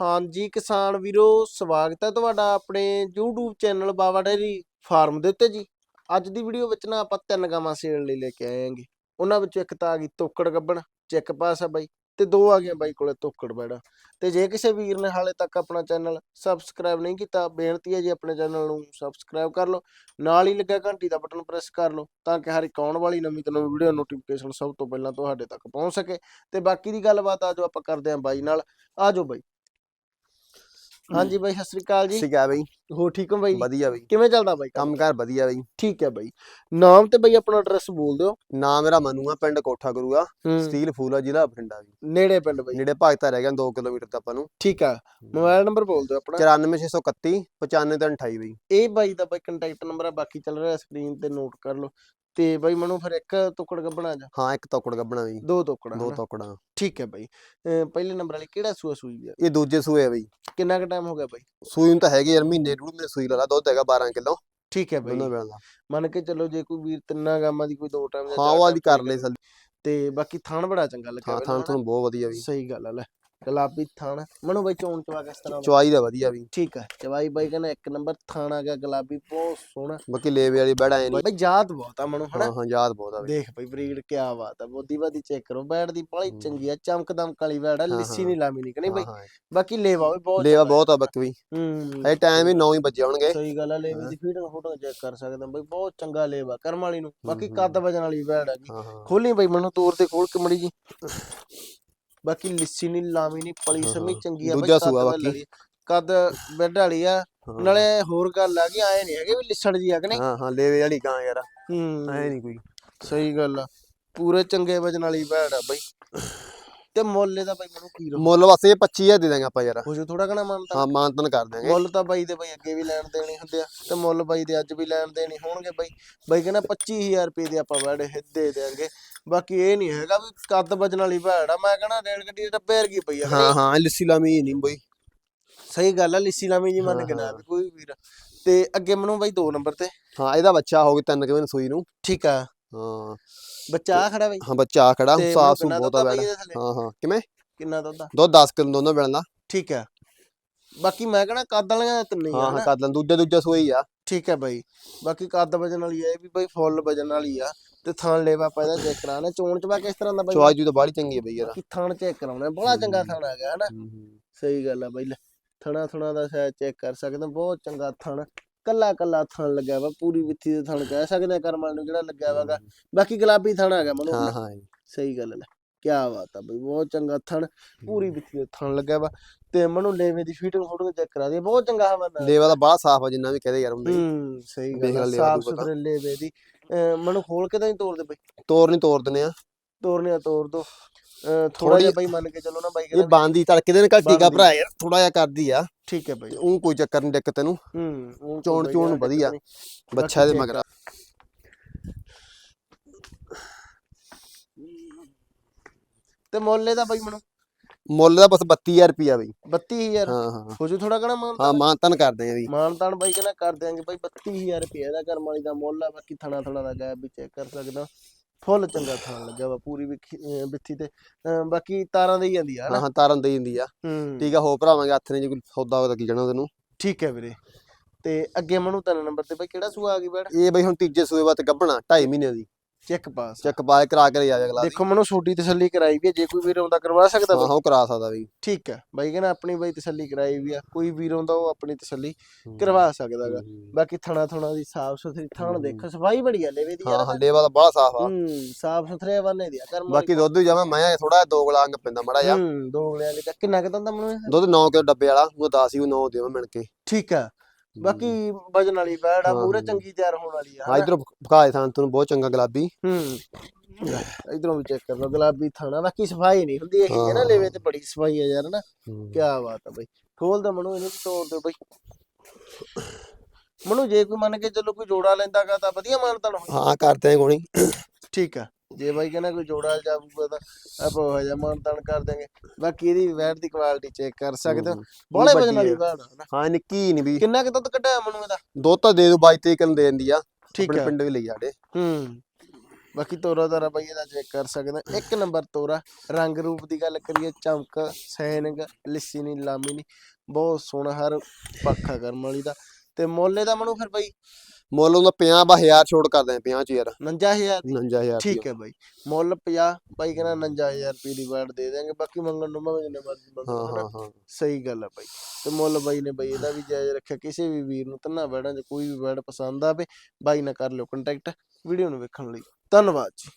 ਹਾਂਜੀ ਕਿਸਾਨ ਵੀਰੋ, ਸਵਾਗਤ ਹੈ ਤੁਹਾਡਾ ਆਪਣੇ YouTube channel Bawa dairy farm ਦੇ ਉੱਤੇ ਜੀ। ਅੱਜ ਦੀ ਵੀਡੀਓ ਵਿੱਚ ਨਾ ਆਪਾਂ ਤਿੰਨ ਗਾਵਾਂ ਸੇਲ ਲਈ ਲੈ ਕੇ ਆਏ ਆਂਗੇ ਉਹਨਾਂ ਵਿੱਚੋਂ ਇੱਕ ਤਾਂ ਆ ਗਈ ਤੋਕੜ ਗੱਬਣ, ਚੈੱਕ ਪਾਸ ਆ ਬਾਈ, ਤੇ ਦੋ ਆ ਗਈਆਂ ਬਾਈ ਕੋਲੇ ਤੋਕੜ ਬੈੜਾ। ਤੇ ਜੇ ਕਿਸੇ ਵੀਰ ਨੇ ਹਾਲੇ ਤੱਕ ਆਪਣਾ ਚੈਨਲ ਸਬਸਕ੍ਰਾਈਬ ਨਹੀਂ ਕੀਤਾ, ਬੇਨਤੀ ਹੈ ਜੀ ਆਪਣੇ ਚੈਨਲ ਨੂੰ ਸਬਸਕ੍ਰਾਈਬ ਕਰ ਲਓ। ਨਾਲ ਹੀ ਲੱਗਾ ਘੰਟੀ ਦਾ ਬਟਨ ਪ੍ਰੈਸ ਕਰ ਲਓ, ਤਾਂ ਕਿ ਹਰ ਇੱਕ ਆਉਣ ਵਾਲੀ ਨਵੀਂ ਤੋਂ ਨਵੀਂ ਵੀਡੀਓ ਨੋਟੀਫਿਕੇਸ਼ਨ ਸਭ ਤੋਂ ਪਹਿਲਾਂ ਤੁਹਾਡੇ ਤੱਕ ਪਹੁੰਚ ਸਕੇ। ਤੇ ਬਾਕੀ ਦੀ ਗੱਲਬਾਤ ਆਜੋ ਆਪਾਂ ਕਰਦੇ ਆਂ ਬਾਈ ਨਾਲ। ਆਜੋ ਬਾਈ। ਹਾਂਜੀ ਬਾਈ ਸਤਿ ਸ੍ਰੀ ਅਕਾਲ ਜੀ। ਠੀਕ ਹੈ ਬਈ। ਹੋ ਠੀਕ ਹੋ ਬਾਈ? ਜੀ? ਵਧੀਆ ਬਈ। ਕਿਵੇਂ ਚੱਲਦਾ ਬਾਈ ਕੰਮ? ਕੰਮਕਾਰ ਵਧੀਆ ਬਈ। ਠੀਕ ਹੈ ਬਾਈ। ਨਾਮ ਤੇ ਬਾਈ ਆਪਣਾ ਐਡਰੈਸ ਬੋਲ ਦਿਓ। ਨਾਮ ਮੇਰਾ ਮਨੂ ਆ ਪਿੰਡ ਕੋਠਾ ਗੁਰੂਆ ਸਟੀਲ ਫੂਲ ਆ ਜ਼ਿਲ੍ਹਾ ਬਠਿੰਡਾ ਵੀ ਨੇੜੇ ਪਿੰਡ ਬਾਈ। ਨੇੜੇ ਭਗਤਾ ਰਹਿ ਗਿਆ 2 ਕਿਲੋਮੀਟਰ ਤੋਂ ਆਪਾਂ ਨੂੰ। ਠੀਕ ਆ। ਮੋਬਾਈਲ ਨੰਬਰ ਬੋਲ ਦਿਓ ਆਪਣਾ। 94631 9528 ਬਈ। ਇਹ ਬਾਈ ਦਾ ਬਾਈ ਕੰਟੈਕਟ ਨੰਬਰ ਆ ਬਾਕੀ ਚੱਲ ਰਿਹਾ ਸਕਰੀਨ ਤੇ ਨੋਟ ਕਰ ਲਓ। ਤੇ ਬਾਈ ਮੈਨੂੰ ਫਿਰ ਇੱਕ ਟੁਕੜ ਗੱਬਣਾ ਜਾ। ਹਾਂ ਇੱਕ ਤੋਕੜ ਗੱਬਣਾ ਬਈ। ਦੋ ਟੁਕੜਾ ਦੋ ਤੋਕੜਾਂ। ਠੀਕ ਹੈ ਬਾਈ। ਅਹ ਪਹਿਲੇ ਨੰਬਰ ਵਾਲੀ ਕਿਹੜਾ ਸੂਆ ਸੂਈ ਆ? ਇਹ ਦੂਜੇ ਸੂਏ ਆ ਬਈ। ਕਿੰਨਾ ਕੁ ਟਾਈਮ ਹੋ ਗਿਆ ਬਾਈ? ਸੂਈ ਨੂੰ ਤਾਂ ਹੈਗੇ ਯਾਰ ਮਹੀਨੇ ਡੂਢ ਮਹੀਨੇ ਸੂਈ ਲਾ ਦੁੱਧ ਹੈਗਾ 12 ਕਿਲੋ। ਠੀਕ ਹੈ ਬਾਈ। ਵੇਲੇ ਦਾ ਮੰਨ ਕੇ ਚੱਲੋ ਜੇ ਕੋਈ ਵੀਰ ਤਿੰਨਾਂ ਗਾਮਾਂ ਦੀ ਕੋਈ ਦੋ ਟਾਈਮ ਹਾਂ ਉਹ ਵਾਲੀ ਕਰ ਲੈ ਸਲ। ਤੇ ਬਾਕੀ ਥਣ ਬੜਾ ਚੰਗਾ ਲੱਗਿਆ ਹਾਂ ਮੈਨੂੰ ਥਾਂ ਹਨਾ। ਤੁਹਾਨੂੰ ਬਹੁਤ ਵਧੀਆ ਵੀ ਸਹੀ ਗੱਲ ਆ ਲੈ। ਗੁਲਾਬੀ ਥਣ। ਮਨੂ ਬਾਈ ਚੋਣ ਚਵਾ ਕਿਸ ਤਰ੍ਹਾਂ ਦਾ? ਚੁਆਈ ਦਾ ਵਧੀਆ ਵੀ। ਠੀਕ ਹੈ ਚਵਾਈ ਬਾਈ ਕਹਿੰਦਾ ਇੱਕ ਨੰਬਰ ਥਣ ਆ ਗਿਆ ਗੁਲਾਬੀ ਬਹੁਤ ਸੋਹਣਾ। ਬਾਕੀ ਲੇਵੇ ਵਾਲੀ ਬੜਾ ਐ ਨਹੀਂ ਬਾਈ ਜਾਤ ਬਹੁਤ ਆ ਮਨੂ ਹਨਾ? ਹਾਂ ਹਾਂ ਯਾਦ ਬਹੁਤ ਆ ਬਈ ਦੇਖ ਬਈ ਬਰੀਡ ਕਿਆ ਬਾਤ ਆ ਬੋਦੀ ਬਾਦੀ ਚੈੱਕ ਕਰੋ ਬੈੜ ਦੀ ਹੂੰ। ਚੰਗੀ ਆ ਚਮਕਦਮ ਕਾਲੀ ਬੈੜ ਆ ਹਾਂ, ਲਿੱਸੀ ਹਾਂ। ਨਹੀਂ ਲਾਮੀ ਨਹੀਂ ਕਹਣੀ ਹਾਂ ਬਈ। ਹਾਂ। ਬਾਕੀ ਲੇਵਾ ਵੀ ਬਹੁਤ ਲੇਵਾ ਬਹੁਤ ਆ ਬੱਕ ਵੀ। ਹੂੰ। ਇਹ ਟਾਈਮ ਹੀ 9 ਹੀ ਵੱਜੇ ਹੋਣਗੇ। ਸਹੀ ਗੱਲ ਆ ਲੇਵੇ। ਦੀ ਫੀਡਿੰਗ ਫੋਟੋ ਚੈੱਕ ਕਰ ਸਕਦੇ ਆ ਬਈ ਬਹੁਤ ਚੰਗਾ ਲੇਵਾ ਕਰਮ ਵਾਲੀ ਨੂੰ। ਬਾਕੀ ਹੂੰ, ਕੱਦ। ਵਜਣ ਵਾਲੀ ਬੈੜ ਹਾਂ ਹਾਂ। ਖੋਲੀ ਬਈ ਮੈਨੂੰ ਤੋਰ ਤੇ ਖੋਲ ਕੇ ਮੜੀ ਜੀ। ਬਾਕੀ ਲਿੱਸੀ ਨਹੀਂ ਲਾਮੀ ਨਹੀਂ ਪਲੀ ਸਮੀ। ਚੰਗੀ ਆ ਬਈ ਦੂਜਾ ਸੂਆ ਬਾਕੀ। ਕੱਦ ਬੈਡ ਵਾਲੀ ਆ। ਨਾਲੇ ਹੋਰ ਗੱਲ ਆ ਕਿ ਆਏ ਨਹੀਂ ਹੈਗੇ ਵੀ ਲਿਸੜ ਜੀ ਆ ਕਿ ਨਹੀਂ? ਹਾਂ ਹਾਂ ਲੇਵੇ ਵਾਲੀ ਗਾਂ ਯਾਰ। ਹੂੰ। ਐ ਨਹੀਂ ਕੋਈ। ਸਹੀ ਗੱਲ ਆ। ਪੂਰੇ ਚੰਗੇ ਵਜਨ ਵਾਲੀ ਭੈੜ ਆ ਬਈ। ਤੇ ਮੁੱਲ ਇਹਦਾ ਬਾਈ ਮੈਨੂੰ ਕੀ ਰਹੂ ਮੁੱਲ ਵਾਸਤੇ 25000 ਦੇ ਦਾਂਗੇ ਆਪਾਂ ਯਾਰ। ਹੋ ਜੂ ਥੋੜਾ ਘਣਾ ਮੰਨਤਾ। ਹਾਂ ਮਾਨਤਨ ਕਰ ਦਾਂਗੇ ਮੁੱਲ ਤਾਂ ਬਾਈ ਦੇ ਬਾਈ ਅੱਗੇ ਵੀ ਲੈਣ ਦੇਣੇ ਹੁੰਦੇ ਆ ਤੇ ਮੁੱਲ ਬਾਈ ਦੇ ਅੱਜ ਵੀ ਲੈਣ ਦੇਣੇ ਹੋਣਗੇ ਬਾਈ। ਬਾਈ ਕਹਿੰਦਾ 25000 ਰੁਪਏ ਦੇ ਆਪਾਂ ਵੜ ਦੇ ਦੇਾਂਗੇ ਬਾਕੀ ਇਹ ਨਹੀਂ ਹੈਗਾ ਵੀ ਕੱਦ ਵਜਨ ਵਾਲੀ ਭੈੜ ਆ। ਮੈਂ ਕਹਿੰਦਾ ਰੇਲ ਗੱਡੀ ਦੇ ਡੱਬੇ ਵਰਗੀ ਪਈ ਆ ਹਾਂ ਹਾਂ ਲੱਸੀ ਲਾਮੀ ਨਹੀਂ ਬਈ। ਸਹੀ ਗੱਲ ਆ ਲਿੱਸੀ ਲਾਮੀ ਜੀ ਮੰਨ ਕੇ ਨਾ। ਵੀ ਕੋਈ ਵੀਰ। ਤੇ ਅੱਗੇ ਮੈਨੂੰ ਬਾਈ 2 ਨੰਬਰ ਤੇ। ਹਾਂ ਇਹਦਾ ਬੱਚਾ ਹੋ ਗਿਆ ਤਿੰਨ ਕਿਵੇਂ ਸੂਈ ਨੂੰ। ਠੀਕ ਆ। ਹਾਂ। ਬੱਚਾ ਆ ਖੜਾ ਬਾਈ। ਹਾਂ ਬੱਚਾ ਆ ਖੜਾ ਸਾਫ਼ ਸੂ ਬਹੁਤ ਆ ਥੱਲੇ? ਹਾਂ ਹਾਂ। ਕਿਵੇਂ? ਕਿੰਨਾ ਦੁੱਧ ਆ? ਦੁੱਧ 10 ਕਿਲੋ ਦੋਨੋਂ ਬੈਣਾ ਠੀਕ ਆ। ਬਾਕੀ ਮੈਂ ਕਹਿੰਦਾ ਕੱਦ ਵਾਲੀਆਂ ਤਿੰਨੇ ਹੀ ਆ ਹਾਂ? ਹਾਂ ਕਰ ਲਾਂ ਦੂਜਾ ਦੂਜਾ ਸੂਈ ਆ। ਠੀਕ ਹੈ ਬਾਈ। ਬਾਕੀ ਕੱਦ ਵਜਨ ਵਾਲੀ ਹੈ ਇਹ ਵੀ ਬਾਈ ਫੁੱਲ ਵਜਨ ਵਾਲੀ ਆ। ਤੇ ਥਣ ਲੇਵਾ ਆਪਾਂ ਇਹਦਾ ਚੈੱਕ ਕਰਾਣਾ ਚੋਣ ਚਵਾ ਕਿਸ ਤਰ੍ਹਾਂ ਦਾ ਬਾਈ। ਚਵਾਈ ਜੂ ਤਾਂ ਬਾੜੀ ਚੰਗੀ ਹੈ ਬਈ ਯਾਰ। ਥਣ ਚੈੱਕ ਕਰਾਉਣਾ। ਬੜਾ ਚੰਗਾ ਥਣ ਆ ਗਿਆ ਹਨਾ। ਹੂੰ, ਹੂੰ। ਸਹੀ ਗੱਲ ਆ ਬਾਈ। ਲੈ ਥਣਾ ਥਣਾ ਦਾ ਸਾਇਜ਼ ਚੈੱਕ ਕਰ ਸਕਦੇ ਹਾਂ, ਬਹੁਤ ਚੰਗਾ ਥਣ। ਕੱਲਾ ਕੱਲਾ ਥਣ ਲੱਗਿਆ ਵਾ। ਪੂਰੀ ਵਿੱਥੀ ਦੇ ਥਣ ਕਹਿ ਸਕਦੇ ਆ ਕਰਮਾਂ ਨੂੰ ਜਿਹੜਾ ਲੱਗਿਆ ਵਾਗਾ ਬਾਕੀ ਗੁਲਾਬੀ ਥਣ ਆ ਗਿਆ ਮਨੋਂ ਹਾਂ ਹਾਂ। ਸਹੀ ਗੱਲ ਲੈ। ਕੀ ਬਾਤ ਆ ਬਈ ਬਹੁਤ ਚੰਗਾ ਥਣ ਪੂਰੀ ਦੇ ਥਣ ਲੱਗਿਆ ਵਾ। ਤੇ ਮਨੂੰ ਲੇਵੇ ਦੀ ਫੀਟਿੰਗ ਫੋਟੋ ਚੈੱਕ ਕਰਾ ਦੀ ਬਹੁਤ ਚੰਗਾ ਹਵਾਨਾ ਲੇਵਾ ਦਾ ਬਾਹਲਾ ਸਾਫ਼ ਆ ਜਿੰਨਾ ਵੀ ਕਹਦੇ ਯਾਰ ਹੁੰਦੇ। ਹੂੰ ਸਹੀ ਗੱਲ ਸਾਫ਼। ਸੁਥਰੇ ਲੇਵੇ ਦੀ। ਮੈਨੂੰ ਖੋਲ ਕੇ ਤਾਂ ਨਹੀਂ ਤੋੜਦੇ ਬਈ। ਤੋਰ ਨਹੀਂ ਤੋਰ ਦਿੰਦੇ ਆ। ਤੋੜਨੇ ਆ ਤੋੜ ਦੋ। ਥੋੜਾ ਜਿਹਾ ਬਈ ਮੰਨ ਕੇ ਚੱਲੋ ਨਾ ਬਾਈ ਇਹ ਬਾਂਦੀ ਤੜਕੇ ਦੇ ਨੇ ਘੱਟੀ ਕਾ। ਭਰਾ ਯਾਰ ਥੋੜਾ ਜਿਹਾ ਕਰਦੀ ਆ। ਠੀਕ ਹੈ ਬਾਈ। ਉਹ ਕੋਈ ਚੱਕਰ ਨਹੀਂ ਦਿੱਕਤ ਤੈਨੂੰ। ਹੂੰ ਚੋਣ ਚੋਣ ਵਧੀਆ। ਬੱਚਾ ਦੇ ਮਗਰ ਤੇ ਮੁੱਲ ਇਹਦਾ ਬਾਈ ਮੈਨੂੰ ਮੁੱਲ ਦਾ ਬਸ 32000 ਰੁਪਿਆ ਬਈ। 32000 ਹਾਂ ਹਾਂ। ਹੋ ਜੂ ਥੋੜਾ ਕਣਾ ਹਾਂ ਮਾਨ ਮਾਨਤਨ ਕਰਦੇ ਆ ਵੀ ਮਾਨਤਾਨ ਬਾਈ ਕਹਿੰਦਾ ਕਰ ਦਿਆਂਗੇ ਬਾਈ 32000 ਰੁਪਏ ਇਹਦਾ ਕਰਮ ਵਾਲੀ ਦਾ ਮੁੱਲ ਆ ਬਾਕੀ ਥਣਾ ਥਣਾ ਦਾ ਗੈਪ ਵੀ ਚੈੱਕ ਕਰ ਸਕਦਾ। ਫੁੱਲ ਚੰਗਾ ਥਾਣ ਲੱਗਿਆ ਵਾ ਪੂਰੀ ਵਿੱਥੀ ਤੇ। ਬਾਕੀ ਤਾਰਾਂ ਦੇ ਹੀ ਜਾਂਦੀ ਆ ਹਾਂ ਹਾਂ ਤਾਰਨ ਦੇ ਦਿੰਦੀ ਆ। ਹੂੰ। ਠੀਕ ਆ ਹੋ ਭਰਾਵਾਂਗੇ ਹੱਥ ਨੇ ਜੇ ਕੋਈ ਸੌਦਾ ਹੋਵੇ ਤਾਂ ਕੀ ਜਾਣਾ ਤੈਨੂੰ? ਠੀਕ ਹੈ ਵੀਰੇ। ਤੇ ਅੱਗੇ ਮਨੂੰ ਤਿੰਨ ਨੰਬਰ ਤੇ ਬਾਈ ਕਿਹੜਾ ਸੂਆ ਆ ਗਈ ਬੈੜ ਇਹ ਬਈ ਹੁਣ ਤੀਜੇ ਸੂਏ ਬਾਅਦ ਗੱਭਣਾ 2.5 ਮਹੀਨੇ ਦੀ। ਚੈੱਕ ਪਾਸ ਚੱਕ ਪਾ ਕੇ ਕਰਾ ਕੇ ਆ ਜਾ ਅਗਲਾ। ਦੇਖੋ ਮਨੂੰ ਛੋਟੀ ਤਸੱਲੀ ਕਰਾਈ ਵੀ ਹੈ ਜੇ ਕੋਈ ਵੀਰ ਆਉਂਦਾ ਕਰਵਾ ਸਕਦਾ ਹਾਂ ਬਾਈ ਉਹ ਕਰਾ ਸਕਦਾ ਬਈ ਠੀਕ ਹੈ ਬਾਈ ਕਹਿੰਦਾ ਆਪਣੀ ਬਾਈ ਤਸੱਲੀ ਕਰਾਈ ਵੀ ਆ ਕੋਈ ਵੀਰ ਆਉਂਦਾ ਉਹ ਆਪਣੀ ਤਸੱਲੀ ਕਰਵਾ ਸਕਦਾਗਾ ਬਾਕੀ ਥਣਾ ਥਣਾ ਦੀ ਸਾਫ਼ ਸੁਥਰੀ ਥਣ। ਦੇਖੋ ਸਫ਼ਾਈ ਬੜੀ ਆ ਲੇਵੇ ਦੀ ਹਾਂ ਯਾਰ ਹਾਂ ਲੇਵਾ ਦਾ ਬੜਾ ਸਾਫ਼ ਆ। ਹੂੰ ਸਾਫ਼ ਸੁਥਰੇ ਬੰਨੇ ਦੀ ਆ ਕਰਮ ਬਾਕੀ ਦੁੱਧ ਵੀ ਜਾਵਾਂ ਮੈਂ ਥੋੜਾ ਦੋ ਗਲਾ ਅੰਗ ਪੈਂਦਾ ਮੜਾ ਜਾ ਹੂੰ ਦੋ ਗਲਿਆਂ ਦੀ ਤਾਂ ਕਿੰਨਾ ਕੁ ਮਨੂੰ ਇਹ? ਦੁੱਧ 9 ਕਿਲੋ ਡੱਬੇ ਵਾਲਾ ਉਹ 10 ਹੀ ਉਹ 9 ਦੇਵਾਂ ਮਿਣ ਕੇ। ਠੀਕ ਆ। ਬਾਕੀ ਵਜਨ ਵਾਲੀ ਬੈੜ ਆ ਹਾਂ, ਪੂਰੇ। ਚੰਗੀ ਤਿਆਰ ਹੋਣ ਵਾਲੀ ਆ ਹਾਂ ਇਧਰੋਂ ਭਕਾਏ ਥਾਂ ਤੁਹਾਨੂੰ ਬਹੁਤ ਚੰਗਾ ਗੁਲਾਬੀ। ਹੂੰ। ਇਧਰੋਂ ਵੀ ਚੈੱਕ ਕਰ ਲਓ ਗੁਲਾਬੀ ਥਾਣਾ। ਬਾਕੀ ਸਫ਼ਾਈ ਨਹੀਂ ਹੁੰਦੀ ਇਹ ਹੈ ਨਾ ਹਾਂ, ਲੇਵੇ ਤੇ ਬੜੀ ਸਫ਼ਾਈ ਆ ਯਾਰ ਨਾ ਕੀ ਬਾਤ ਆ ਬਈ। ਖੋਲ ਦਾ ਮਨੂੰ ਇਹਨੂੰ ਵੀ ਤੋੜ ਦਿਓ ਬਈ। ਮਨੂੰ ਜੇ ਕੋਈ ਮੰਨ ਕੇ ਚੱਲੋ ਕੋਈ ਜੋੜਾ ਲੈਂਦਾਗਾ ਤਾਂ ਵਧੀਆ ਮਾਨਤਨ ਹੋ ਹਾਂ ਕਰਦੇ ਕੋਣੀ ਠੀਕ ਆ। ਜੇ ਬਾਈ ਕਹਿੰਦਾ ਕੋਈ ਜੋੜਾ ਜਾਊਗਾ ਤਾਂ ਆਪਾਂ ਉਹ ਜਿਹਾ ਮਾਨਤਨ ਕਰ ਦਾਂਗੇ ਬਾਕੀ ਇਹਦੀ ਵੈਟ ਦੀ ਕੁਆਲਿਟੀ ਚੈੱਕ ਕਰ ਸਕਦੇ ਹੋ। ਬੋਲੇ ਵਜਨ ਵਾਲੀ ਵੈਟ ਨਾ। ਹਾਂ ਨਿੱਕੀ ਨਹੀਂ ਵੀ। ਕਿੰਨਾ ਕਿ ਦੁੱਧ ਕੱਢਿਆ ਮਨੂੰ ਇਹਦਾ? ਦੁੱਧ ਤਾਂ ਦੇ ਦੋ 22 23 ਕਿਲੋ ਦੇ ਦਿੰਦੀ ਆ। ਠੀਕ ਆਪਣੇ ਪਿੰਡ ਵੀ ਲਈ ਜਾੜੇ ਹੂੰ। ਬਾਕੀ ਤੋਰਾ ਤਾਰਾ ਬਾਈ ਇਹਦਾ ਚੈੱਕ ਕਰ ਸਕਦਾ ਇੱਕ ਨੰਬਰ ਤੋਰਾ ਰੰਗ ਰੂਪ ਦੀ ਗੱਲ ਕਰੀਏ ਚਮਕ ਸੈਨਿਕ ਲਿੱਸੀ ਨਹੀਂ ਲਾਮੀ ਨਹੀਂ ਬਹੁਤ ਸੋਹਣਾ ਹਰ ਪੱਖਾ ਕਰਮ ਵਾਲੀ ਦਾ। ਤੇ ਮੁੱਲ ਇਹਦਾ ਮਨੂ ਫਿਰ ਬਾਈ? ਮੁੱਲ ਉਹਦਾ 50 ਬਾ 1000 ਛੋੜ ਕਰਦੇ ਆ 50 ਚ ਯਾਰ। 59000 59000 ਠੀਕ ਹੈ ਬਾਈ। ਮੁੱਲ 50 ਬਾਈ ਕਹਿੰਦਾ 59000 ਰੁਪਏ ਦੀ ਵਾਰ ਦੇ ਦੇਾਂਗੇ ਬਾਕੀ ਮੰਗਣ ਨੂੰ ਭਾਵੇਂ ਜਿੰਨੇ ਮਰਜ਼ੀ ਹਾਂ ਮੰਗੋ ਹਨਾ। ਹਾਂ ਹਾਂ। ਸਹੀ ਗੱਲ ਆ ਬਾਈ। ਤੇ ਮੁੱਲ ਬਾਈ ਨੇ ਬਾਈ ਇਹਦਾ ਵੀ ਜਾਇਜ਼ ਰੱਖਿਆ ਕਿਸੇ ਵੀ ਵੀਰ ਨੂੰ ਤੰਨਾ ਬੈੜਾਂ 'ਚ ਕੋਈ ਵੀ ਬੈੜ ਪਸੰਦ ਆਵੇ ਬਾਈ ਨਾਲ ਕਰ ਲਿਓ ਕੰਟੈਕਟ ਵੀਡੀਓ ਨੂੰ ਵੇਖਣ ਲਈ। ਧੰਨਵਾਦ ਜੀ।